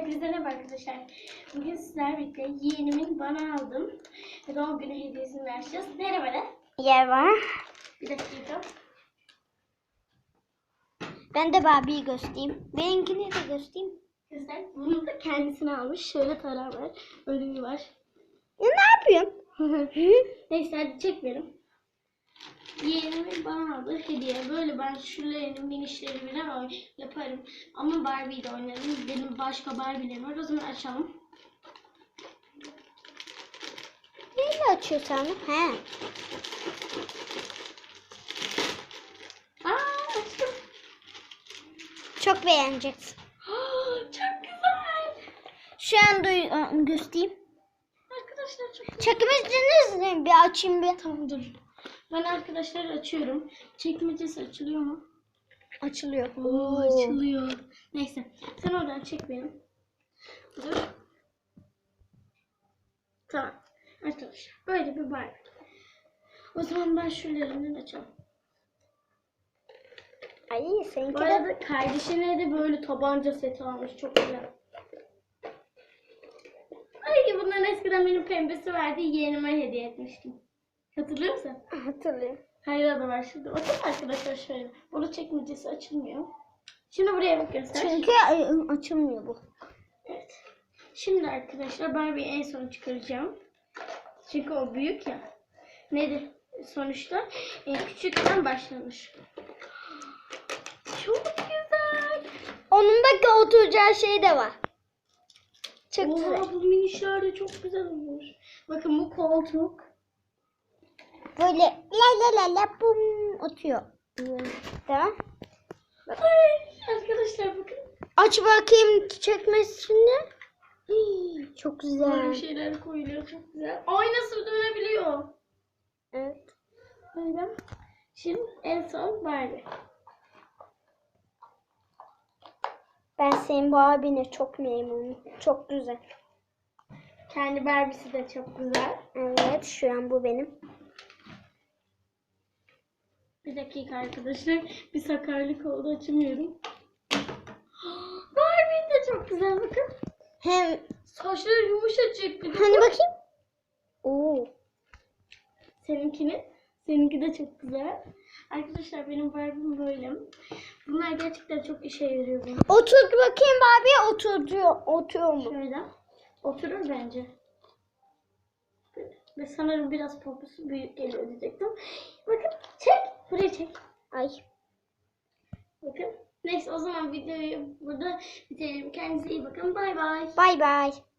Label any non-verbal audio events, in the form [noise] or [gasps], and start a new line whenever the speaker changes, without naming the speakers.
Hepinize merhaba arkadaşlar. Bugün sizlerle birlikte yeğenimin bana aldığım doğum günü hediyesini açacağız. Merhaba de.
Var.
Bir dakika.
Ben de Barbie'yi göstereyim. Benimkini de göstereyim.
Güzel. Bunu da kendisine almış. Şöyle tarağı var. Ölümü var.
Ya ne yapıyorsun? [laughs]
Neyse hadi çekmeyelim. Yeğenimin bana aldığı hediye. Böyle ben şuralarının minişleri bile yaparım. Ama Barbie'yi de oynarım. Benim başka Barbie'lerim var. O zaman açalım.
Neyle açıyorsun onu? He.
Aa açtım.
Çok beğeneceksin.
Çok güzel.
Şu an duy göstereyim.
Arkadaşlar çok güzel.
Çekiminiz mi? Bir açayım bir.
Tamam dur. Ben arkadaşlar açıyorum. Çekmecesi açılıyor mu?
Açılıyor.
Oo, açılıyor. Neyse. Sen oradan çek benim. Dur. Tamam. Arkadaşlar böyle bir Barbie. O zaman ben şuralarından açalım.
Ay seninki
Bu
de.
arada kardeşine de böyle tabanca seti almış. Çok güzel. Ay bunların eskiden benim pembesi vardı. Yeğenime hediye etmiştim. Hatırlıyor musun?
Hatırlıyorum.
Hayır da var şimdi. Bakın arkadaşlar şöyle. Bunu çekmecesi açılmıyor. Şimdi buraya bak göster.
Çünkü ıı, açılmıyor bu.
Evet. Şimdi arkadaşlar Barbie'yi en son çıkaracağım. Çünkü o büyük ya. Nedir? Sonuçta en küçükten başlanır. Çok güzel.
Onun da oturacağı şey de var. Çok güzel.
Oha bu minişler de çok güzel olmuş. Bakın bu koltuk.
Böyle la la la la bum atıyor. Tamam.
Arkadaşlar bakın.
Aç bakayım çekmesini. Hii, Çok
Böyle
güzel.
şeyler koyuluyor çok güzel. Aynası dönebiliyor.
Evet.
Öyle. Şimdi en son Barbie.
Ben senin bu abine çok memnunum. Çok güzel.
Kendi Barbie'si de çok güzel.
Evet şu an bu benim.
Bir dakika arkadaşlar. Bir sakarlık oldu açamıyorum. [gasps] Barbie de çok güzel bakın.
Hem
Saçları yumuşacık. Bir de
hani
bak.
bakayım. Oo.
Seninkini. Seninki de çok güzel. Arkadaşlar benim Barbie'm böyle. Bunlar gerçekten çok işe yarıyor bana.
Oturdu bakayım Barbie oturuyor. Oturuyor mu?
Şöyle. Oturur bence. Ve sanırım biraz poposu büyük geliyor diyecektim. Bakın çek. Buraya çek.
Ay.
Bakın. Neyse o zaman videoyu burada bitirelim. Kendinize iyi bakın. Bay bay.
Bay bay.